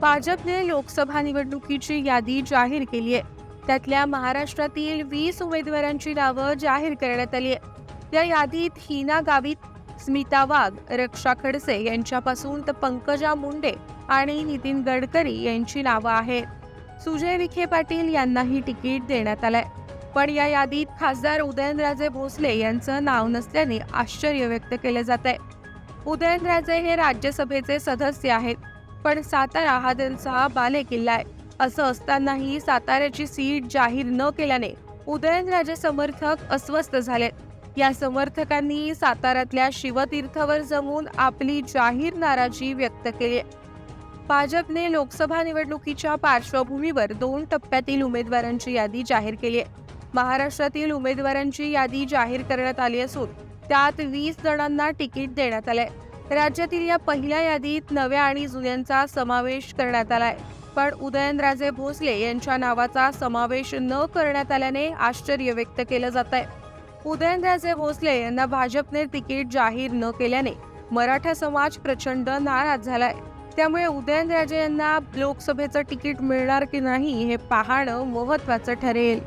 भाजपने लोकसभा निवडणुकीची यादी जाहीर केली आहे. त्यातल्या महाराष्ट्रातील वीस उमेदवारांची नावं जाहीर करण्यात आली आहे या यादीत हिना गावित स्मिता वाघ रक्षा खडसे यांच्यापासून तर पंकजा मुंडे आणि नितीन गडकरी यांची नावं आहेत. सुजय विखे पाटील यांनाही तिकीट देण्यात आलंय. पण या यादीत खासदार उदयनराजे भोसले यांचं नाव नसल्याने आश्चर्य व्यक्त केलं जात आहे उदयनराजे हे राज्यसभेचे सदस्य आहेत. पण सातारा हा त्यांचा बालेकिल्ला आहे. असं असतानाही साताऱ्याची सीट जाहीर न केल्याने उदयनराजे समर्थक अस्वस्थ झालेत. या समर्थकांनी साताऱ्यातल्या शिवतीर्थवर जमून आपली जाहीर नाराजी व्यक्त केली आहे. भाजपने लोकसभा निवडणुकीच्या पार्श्वभूमीवर दोन टप्प्यातील उमेदवारांची यादी जाहीर केली आहे. महाराष्ट्रातील उमेदवारांची यादी जाहीर करण्यात आली असून त्यात वीस जणांना तिकीट देण्यात आलंय. राज्यातील या पहिल्या यादीत नव्या आणि जुन्यांचा समावेश करण्यात आलाय. पण उदयनराजे भोसले यांच्या नावाचा समावेश न करण्यात आल्याने आश्चर्य व्यक्त केलं जात आहे उदयनराजे भोसले यांना भाजपने तिकीट जाहीर न केल्याने मराठा समाज प्रचंड नाराज झालाय. त्यामुळे उदयनराजे यांना लोकसभेचं तिकीट मिळणार की नाही हे पाहणं महत्वाचं ठरेल.